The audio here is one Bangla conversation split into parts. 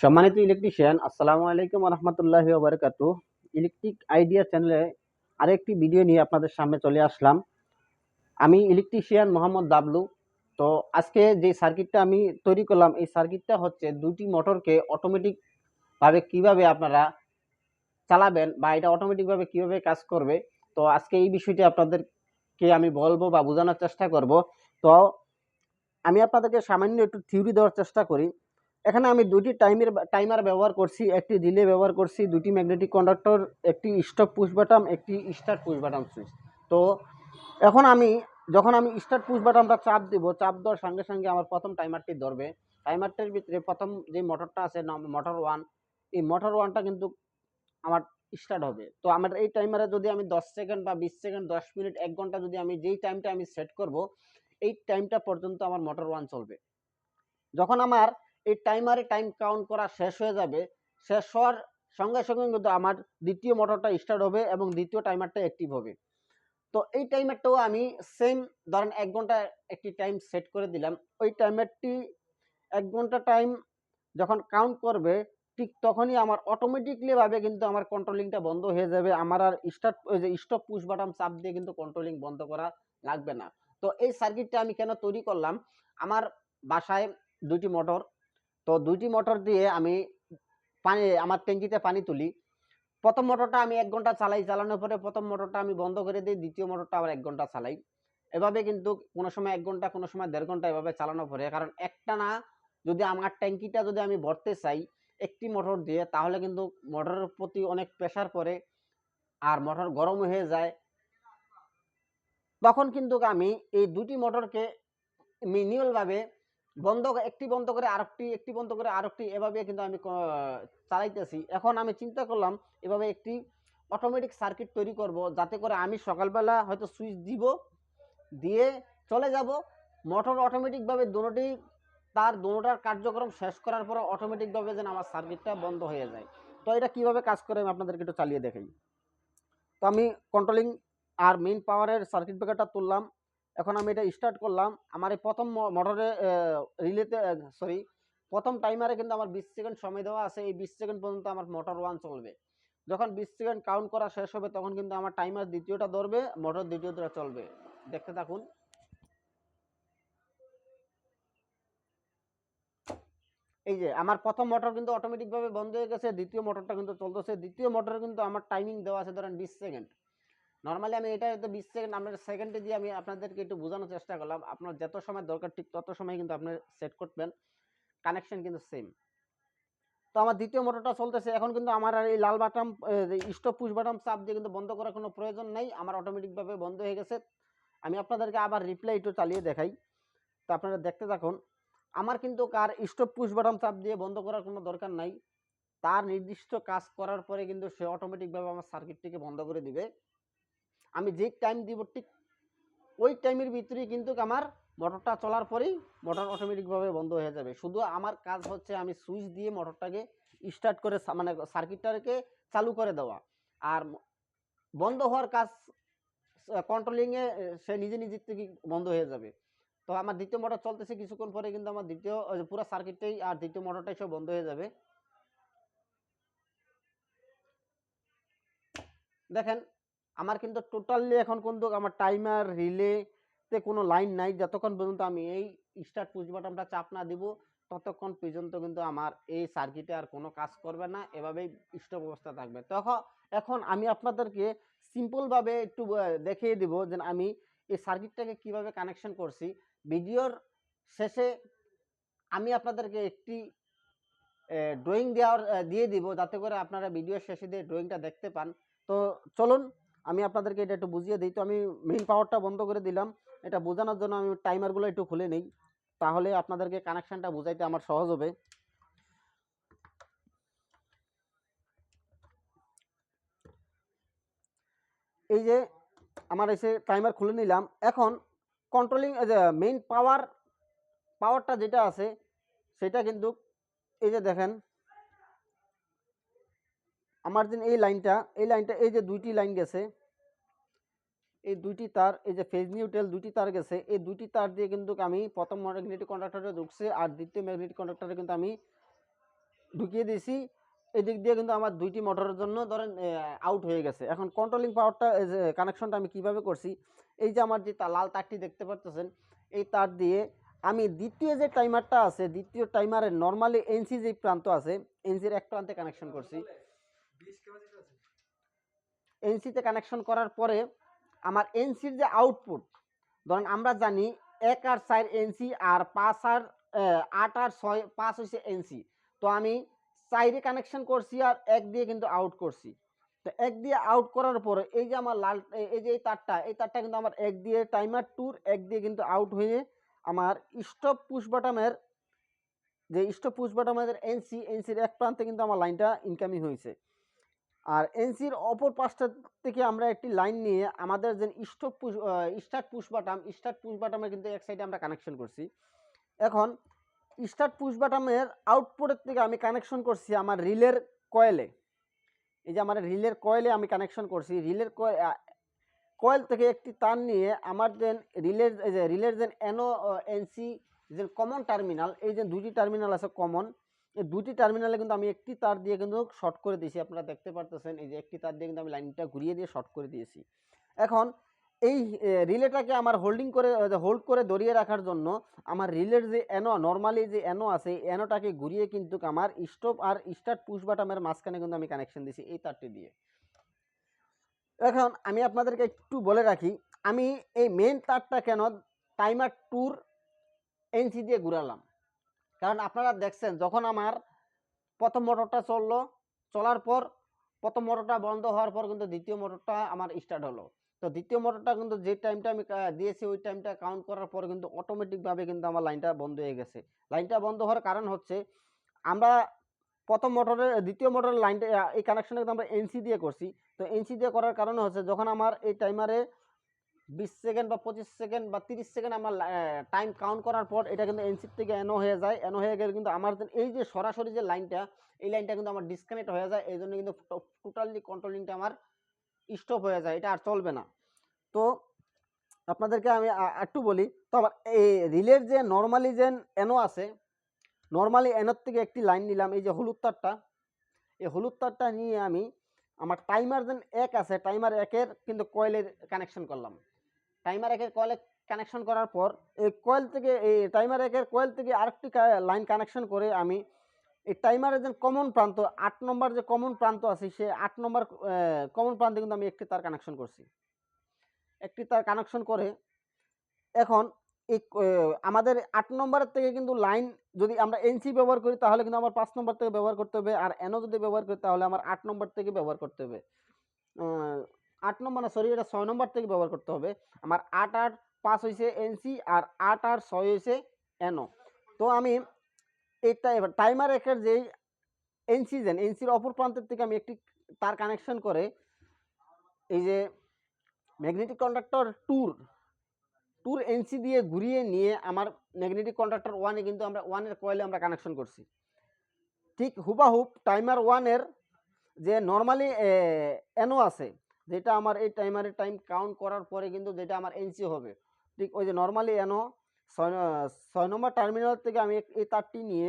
সম্মানিত ইলেকট্রিশিয়ান আসসালামু আলাইকুম রহমতুল্লাহ বারকাতু ইলেকট্রিক আইডিয়া চ্যানেলে আরেকটি ভিডিও নিয়ে আপনাদের সামনে চলে আসলাম। আমি ইলেকট্রিশিয়ান মোহাম্মদ দাবলু। তো আজকে যে সার্কিটটা আমি তৈরি করলাম, এই সার্কিটটা হচ্ছে দুটি মোটরকে অটোমেটিকভাবে কীভাবে আপনারা চালাবেন বা এটা অটোমেটিকভাবে কীভাবে কাজ করবে, তো আজকে এই বিষয়টি আপনাদেরকে আমি বলব বা বোঝানোর চেষ্টা করব। তো আমি আপনাদেরকে সামান্য একটু থিওরি দেওয়ার চেষ্টা করি। এখানে আমি দুটি টাইমের টাইমার ব্যবহার করছি, একটি রিলে ব্যবহার করছি দুটি ম্যাগনেটিক কন্ডাক্টর একটি স্টপ পুশ বাটাম একটি স্টার্ট পুশ বাটাম সুইচ তো এখন আমি, যখন আমি স্টার্ট পুশ বাটামটা চাপ দিব, চাপ দেওয়ার সঙ্গে সঙ্গে আমার প্রথম টাইমারটি ধরবে। টাইমারটির ভিতরে প্রথম যে মোটরটা আছে মোটর ওয়ান এই মোটর ওয়ানটা কিন্তু আমার স্টার্ট হবে। তো আমার এই টাইমারে যদি আমি দশ সেকেন্ড বা বিশ সেকেন্ড দশ মিনিট, এক ঘণ্টা যদি আমি যেই টাইমটা আমি সেট করব, এই টাইমটা পর্যন্ত আমার মোটর ওয়ান চলবে। যখন আমার এই টাইমারে টাইম কাউন্ট করা শেষ হয়ে যাবে। শেষ হওয়ার সঙ্গে সঙ্গে কিন্তু আমার দ্বিতীয় মোটরটা স্টার্ট হবে এবং দ্বিতীয় টাইমারটা অ্যাক্টিভ হবে। তো এই টাইমারটাও আমি সেম ধরেন এক ঘণ্টা একটি টাইম সেট করে দিলাম। ওই টাইমারটি এক ঘণ্টা টাইম যখন কাউন্ট করবে, ঠিক তখনই আমার অটোমেটিকলি ভাবে কিন্তু আমার কন্ট্রোলিংটা বন্ধ হয়ে যাবে। আমার আর স্টার্ট ওই যে স্টপ পুশ বাটন চাপ দিয়ে কিন্তু কন্ট্রোলিং বন্ধ করা লাগবে না। তো এই সার্কিটটা আমি কেন তৈরি করলাম? আমার বাসায় দুইটি মোটর তো দুইটি মোটর দিয়ে আমি পানি, আমার ট্যাঙ্কিতে পানি তুলি। প্রথম মোটরটা আমি এক ঘণ্টা চালাই, চালানোর পরে প্রথম মোটরটা আমি বন্ধ করে দিই, দ্বিতীয় মোটরটা আবার এক ঘণ্টা চালাই। এভাবে কিন্তু কোনো সময় এক ঘণ্টা, কোনো সময় দেড় ঘণ্টা এভাবে চালানো পরে, কারণ একটা না, যদি আমার ট্যাঙ্কিটা যদি আমি ভরতে চাই একটি মোটর দিয়ে, তাহলে কিন্তু মোটরের প্রতি অনেক প্রেশার পড়ে আর মোটর গরম হয়ে যায়। তখন কিন্তু আমি এই দুটি মোটরকে ম্যানুয়ালভাবে বন্ধ একটি বন্ধ করে আরেকটি, একটি বন্ধ করে আরেকটি, এভাবে কিন্তু আমি চালাইতেছি। এখন আমি চিন্তা করলাম, এভাবে একটি অটোমেটিক সার্কিট তৈরি করব, যাতে করে আমি সকালবেলা হয়তো সুইচ দিব, দিয়ে চলে যাব। মোটর অটোমেটিকভাবে দুটোটি তার দুটোটার কার্যক্রম শেষ করার পরে অটোমেটিকভাবে যেন আমার সার্কিটটা বন্ধ হয়ে যায়। তো এটা কীভাবে কাজ করে আমি আপনাদেরকে একটু চালিয়ে দেখাই। তো আমি কন্ট্রোলিং আর মেইন পাওয়ারের সার্কিট ব্রেকারটা তুললাম। এখন আমি এটা স্টার্ট করলাম। আমার এই প্রথম মোটরে রিলেতে সরি প্রথম টাইমারে কিন্তু আমার বিশ সেকেন্ড সময় দেওয়া আছে। এই বিশ সেকেন্ড পর্যন্ত আমার মোটর ওয়ান চলবে। যখন বিশ সেকেন্ড কাউন্ট করা শেষ হবে, তখন কিন্তু আমার টাইমার দ্বিতীয়টা ধরবে মোটর দ্বিতীয়টা চলবে। দেখতে থাকুন। এই যে, আমার প্রথম মোটর কিন্তু অটোমেটিকভাবে বন্ধ হয়ে গেছে, দ্বিতীয় মোটরটা কিন্তু চলতেছে। দ্বিতীয় মোটরে কিন্তু আমার টাইমিং দেওয়া আছে ধরেন বিশ সেকেন্ড নর্মালি আমি এটা বিশ সেকেন্ড আপনার সেকেন্ডে দিয়ে আমি আপনাদেরকে একটু বোঝানোর চেষ্টা করলাম। আপনার যত সময় দরকার ঠিক তত সময় কিন্তু আপনি সেট করবেন। কানেকশন কিন্তু সেম তো আমার দ্বিতীয় মোটরটা চলতেছে। এখন কিন্তু আমার আর এই লাল বাটাম স্টপ পুশ বাটাম চাপ দিয়ে কিন্তু বন্ধ করার কোনো প্রয়োজন নেই। আমার অটোমেটিকভাবে বন্ধ হয়ে গেছে। আমি আপনাদেরকে আবার রিপ্লাই একটু চালিয়ে দেখাই। তো আপনারা দেখতে থাকুন। আমার কিন্তু কার স্টপ পুশ বাটাম চাপ দিয়ে বন্ধ করার কোনো দরকার নাই। তার নির্দিষ্ট কাজ করার পরে কিন্তু সে অটোমেটিকভাবে আমার সার্কিটটিকে বন্ধ করে দিবে। আমি যে টাইম দিব ঠিক ওই টাইমের ভিতরেই কিন্তু আমার মোটরটা চলার পরেই মোটর অটোমেটিকভাবে বন্ধ হয়ে যাবে। শুধু আমার কাজ হচ্ছে আমি সুইচ দিয়ে মোটরটাকে স্টার্ট করে মানে সার্কিটটাকে চালু করে দেওয়া। আর বন্ধ হওয়ার কাজ কন্ট্রোলিংয়ে সে নিজে নিজের থেকে বন্ধ হয়ে যাবে। তো আমার দ্বিতীয় মোটর চলতেছে কিছুক্ষণ পরে কিন্তু আমার দ্বিতীয় পুরো সার্কিটটাই আর দ্বিতীয় মোটরটাই সব বন্ধ হয়ে যাবে। দেখেন আমার কিন্তু টোটালি এখন কিন্তু আমার টাইমার রিলেতে কোনো লাইন নাই। যতক্ষণ পর্যন্ত আমি এই স্টার্ট পুশ বাটনটা চাপ না দিব, ততক্ষণ পর্যন্ত কিন্তু আমার এই সার্কিটে আর কোনো কাজ করবে না। এভাবেই স্টপ অবস্থা থাকবে। তখন এখন আমি আপনাদেরকে সিম্পলভাবে একটু দেখিয়ে দিব যে আমি এই সার্কিটটাকে কীভাবে কানেকশন করছি। ভিডিওর শেষে আমি আপনাদেরকে একটি ড্রয়িং দেওয়ার দিয়ে দিব। যাতে করে আপনারা ভিডিওর শেষে দিয়ে ড্রয়িংটা দেখতে পান। তো চলুন আমি আপনাদেরকে এটা একটু বুঝিয়ে দিই। তো আমি মেইন পাওয়ারটা বন্ধ করে দিলাম। এটা বোঝানোর জন্য আমি টাইমারগুলো একটু খুলে নিই। তাহলে আপনাদেরকে কানেকশানটা বোঝাইতে আমার সহজ হবে। এই যে আমার এসে টাইমার খুলে নিলাম। এখন কন্ট্রোলিং মেইন পাওয়ার পাওয়ারটা যেটা আছে, সেটা কিন্তু এই যে দেখেন আমার যে এই লাইনটা এই লাইনটা, এই যে দুইটি লাইন গেছে, এই দুইটি তার, এই যে ফেজ নিউট্রাল দুইটি তার গেছে, এই দুইটি তার দিয়ে কিন্তু আমি প্রথম ম্যাগনেটিক কন্ডাক্টরে ঢুকছে আর দ্বিতীয় ম্যাগনেটিক কন্ডাক্টরে কিন্তু আমি ঢুকিয়ে দিয়েছি। এদিক দিয়ে কিন্তু আমার দুইটি মোটরের জন্য ধরেন আউট হয়ে গেছে। এখন কন্ট্রোলিং পাওয়ারটা কানেকশনটা আমি কীভাবে করছি, এই যে আমার যে লাল তারটি দেখতে পাচ্ছেন এই তার দিয়ে আমি দ্বিতীয় যে টাইমারটা আছে, দ্বিতীয় টাইমারের নর্মালি এনসি যে প্রান্ত আছে এনসির এক প্রান্তে কানেকশন করছি। এনসিতে কানেকশন করার পরে আমার এনসির যে আউটপুট ধরেন আমরা জানি এক আর চার এনসি আর পাঁচ আর আট আর ছয়, পাঁচ হচ্ছে এনসি তো আমি চাইরে কানেকশন করছি আর এক দিয়ে কিন্তু আউট করছি। তো এক দিয়ে আউট করার পরে এই যে আমার লাল এই- যে এই তারটা এই তারটা কিন্তু আমার এক দিয়ে টাইমার টুর এক দিয়ে কিন্তু আউট হয়ে আমার স্টপ পুশ বাটামের যে স্টপ পুশ বাটামের এনসি এনসির এক প্রান্তে কিন্তু আমার লাইনটা ইনকামিং হয়েছে। আর এনসির অপর পাশটা থেকে আমরা একটি লাইন নিয়ে আমাদের যে stop push start push button start push বাটামের কিন্তু এক সাইডে আমরা কানেকশন করছি। এখন স্টার্ট পুশ বাটামের আউটপুটের থেকে আমি কানেকশন করছি আমার রিলের কয়েলে এই যে আমার রিলের কয়েলে আমি কানেকশন করছি, রিলের কয়েল থেকে একটি তার নিয়ে আমার যে রিলের যে রিলের যে এনো এনসি যে কমন টার্মিনাল এই যে দুটি টার্মিনাল আছে কমন এই দুটি টার্মিনালে কিন্তু আমি একটি তার দিয়ে কিন্তু শর্ট করে দিয়েছি। আপনারা দেখতে পারতেছেন, এই যে একটি তার দিয়ে কিন্তু আমি লাইনটা ঘুরিয়ে দিয়ে শর্ট করে দিয়েছি। এখন এই রিলেটাকে আমার হোল্ডিং করে হোল্ড করে ধরিয়ে রাখার জন্য আমার রিলের যে এনো নর্মালি যে এনো আছে এনোটাকে ঘুরিয়ে কিন্তু আমার স্টপ আর স্টার্ট পুশ বাটামের মাঝখানে কিন্তু আমি কানেকশন দিয়েছি এই তারটি দিয়ে। এখন আমি আপনাদেরকে একটু বলে রাখি, আমি এই মেন তারটা কেন টাইমার টুর এনসি দিয়ে ঘুরালাম? কারণ আপনারা দেখছেন যখন আমার প্রথম মোটরটা চলল, চলার পর প্রথম মোটরটা বন্ধ হওয়ার পর কিন্তু দ্বিতীয় মোটরটা আমার স্টার্ট হলো। তো দ্বিতীয় মোটরটা কিন্তু যে টাইমটা আমি দিয়েছি ওই টাইমটা কাউন্ট করার পর কিন্তু অটোমেটিকভাবে কিন্তু আমার লাইনটা বন্ধ হয়ে গেছে। লাইনটা বন্ধ হওয়ার কারণ হচ্ছে আমরা প্রথম মোটরের দ্বিতীয় মোটরের লাইনটা এই কানেকশনটা কিন্তু আমরা এনসি দিয়ে করছি। তো এনসি দিয়ে করার কারণে হচ্ছে যখন আমার এই টাইমারে বিশ সেকেন্ড বা পঁচিশ সেকেন্ড বা তিরিশ সেকেন্ড আমার টাইম কাউন্ট করার পর এটা কিন্তু এনসির থেকে এনো হয়ে যায়। এনো হয়ে গেলে কিন্তু আমার এই যে সরাসরি যে লাইনটা এই লাইনটা কিন্তু আমার ডিসকানেক্ট হয়ে যায়। এই জন্য কিন্তু টোটালি কন্ট্রোলিংটা আমার স্টপ হয়ে যায়। এটা আর চলবে না। তো আপনাদেরকে আমি একটু বলি, তো আমার এই রিলের যে নর্মালি যে এনো আছে নর্মালি এনোর থেকে একটি লাইন নিলাম, এই যে হলুদ তারটা। এই হলুদ তারটা নিয়ে আমি আমার টাইমার যেন এক আছে টাইমার একের কিন্তু কয়েলের কানেকশন করলাম। টাইমার একের কয়েলে কানেকশন করার পর, এই কয়েল থেকে, এই টাইমার একের কয়েল থেকে আরেকটি লাইন কানেকশন করে আমি এই টাইমারের যে কমন প্রান্ত, আট নম্বর যে কমন প্রান্ত আছে, সে আট নম্বর কমন প্রান্তে কিন্তু আমি একটি তার কানেকশন করছি। একটি তার কানেকশন করে এখন এই আমাদের আট নম্বরের থেকে কিন্তু লাইন যদি আমরা এনসি ব্যবহার করি, তাহলে কিন্তু আমার পাঁচ নম্বর থেকে ব্যবহার করতে হবে, আর এনও যদি ব্যবহার করি, তাহলে আমার আট নম্বর থেকে ব্যবহার করতে হবে। আট নম্বর না সরি এটা ছয় নম্বর থেকে ব্যবহার করতে হবে। আমার আট আট পাঁচ হয়েছে এনসি আর আট আর ছয় হয়েছে এনও তো আমি এটা এবার টাইমার একের যেই এনসি যেন এনসির অপর প্রান্তের থেকে আমি একটি তার কানেকশন করে এই যে ম্যাগনেটিক কন্ডাক্টর ট্যুর ট্যুর এনসি দিয়ে ঘুরিয়ে নিয়ে আমার ম্যাগনেটিক কন্ডাক্টর ওয়ানে কিন্তু আমরা ওয়ানের কয়েলে আমরা কানেকশন করছি। ঠিক হুবাহুব টাইমার ওয়ানের যে নর্মালি এনও আছে যেটা আমার এই টাইমারের টাইম কাউন্ট করার পরে কিন্তু যেটা আমার এনসি হবে। ঠিক ওই যে নর্মালি এনও ছয় ছয় নম্বর টার্মিনাল থেকে আমি এই তারটি নিয়ে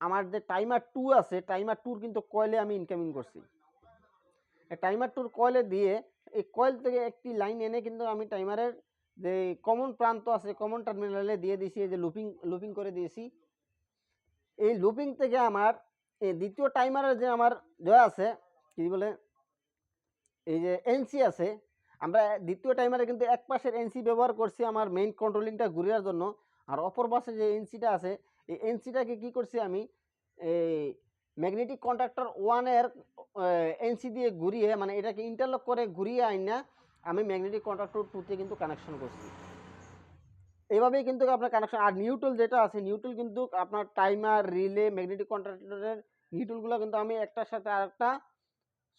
আমার যে টাইমার টু আছে টাইমার টুর কিন্তু কয়েলে আমি ইনকামিং করছি। টাইমার টুর কয়েলে দিয়ে এই কয়েল থেকে একটি লাইন এনে কিন্তু আমি টাইমারের যে কমন প্রান্ত আছে কমন টার্মিনালে দিয়ে দিয়েছি, এই যে লুপিং লুপিং করে দিয়েছি। এই লুপিং থেকে আমার এই দ্বিতীয় টাইমারের যে আমার দেওয়া আছে, কি বলে? এই যে এনসি আছে, আমরা দ্বিতীয় টাইমারে কিন্তু এক পাশের এনসি ব্যবহার করছি আমার মেইন কন্ট্রোলিংটা ঘুরিয়ার জন্য। আর অপর পাশে যে এনসিটা আছে, এই এনসিটাকে কি করছি আমি, এই ম্যাগনেটিক কন্ট্রাক্টর ওয়ানের এনসি দিয়ে ঘুরিয়ে মানে এটাকে ইন্টারলক করে ঘুরিয়ে আইনা আমি ম্যাগনেটিক কন্ট্রাক্টর টুতে কিন্তু কানেকশন করছি। এইভাবেই কিন্তু আপনার কানেকশন আর নিউট্রাল যেটা আছে নিউট্রাল কিন্তু আপনার টাইমার রিলে ম্যাগনেটিক কন্ট্রাক্টরের নিউট্রালগুলো কিন্তু আমি একটার সাথে আরেকটা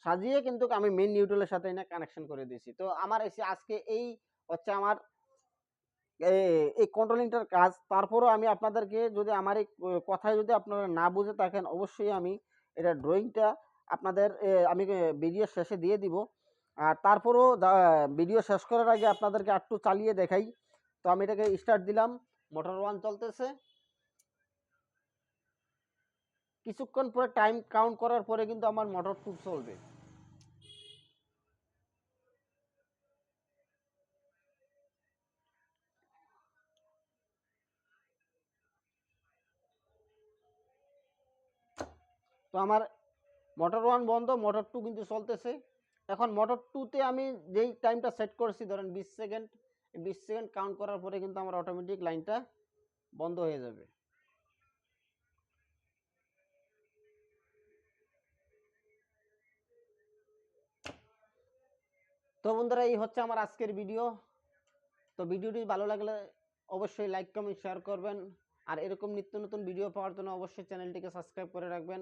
সাজিয়ে কিন্তু আমি মেন নিউট্রালের সাথে এনে কানেকশন করে দিয়েছি। তো আমার এসে আজকে এই হচ্ছে আমার এই কন্ট্রোলিংটার কাজ। তারপরও আমি আপনাদেরকে যদি আমার এই কথায় যদি আপনারা না বুঝে থাকেন, অবশ্যই আমি এটা ড্রয়িংটা আপনাদের আমি ভিডিও শেষে দিয়ে দিব। আর তারপরও ভিডিও শেষ করার আগে আপনাদেরকে একটু চালিয়ে দেখাই। তো আমি এটাকে স্টার্ট দিলাম। মোটর ওয়ান চলতেছে। কিছুক্ষণ পরে টাইম কাউন্ট করার পরে কিন্তু আমার মোটর টু চলবে। তো আমার মোটর ওয়ান বন্ধ মোটর টু কিন্তু চলতেছে। এখন মোটর টুতে আমি যেই টাইমটা সেট করেছি, ধরেন বিশ সেকেন্ড বিশ সেকেন্ড কাউন্ট করার পরে কিন্তু আমার অটোমেটিক লাইনটা বন্ধ হয়ে যাবে। তো বন্ধুরা, এই হচ্ছে আমার আজকের ভিডিও তো ভিডিওটি ভালো লাগলে অবশ্যই লাইক কমেন্ট শেয়ার করবেন। আর এরকম নিত্য নতুন ভিডিও পাওয়ার জন্য অবশ্যই চ্যানেলটিকে সাবস্ক্রাইব করে রাখবেন।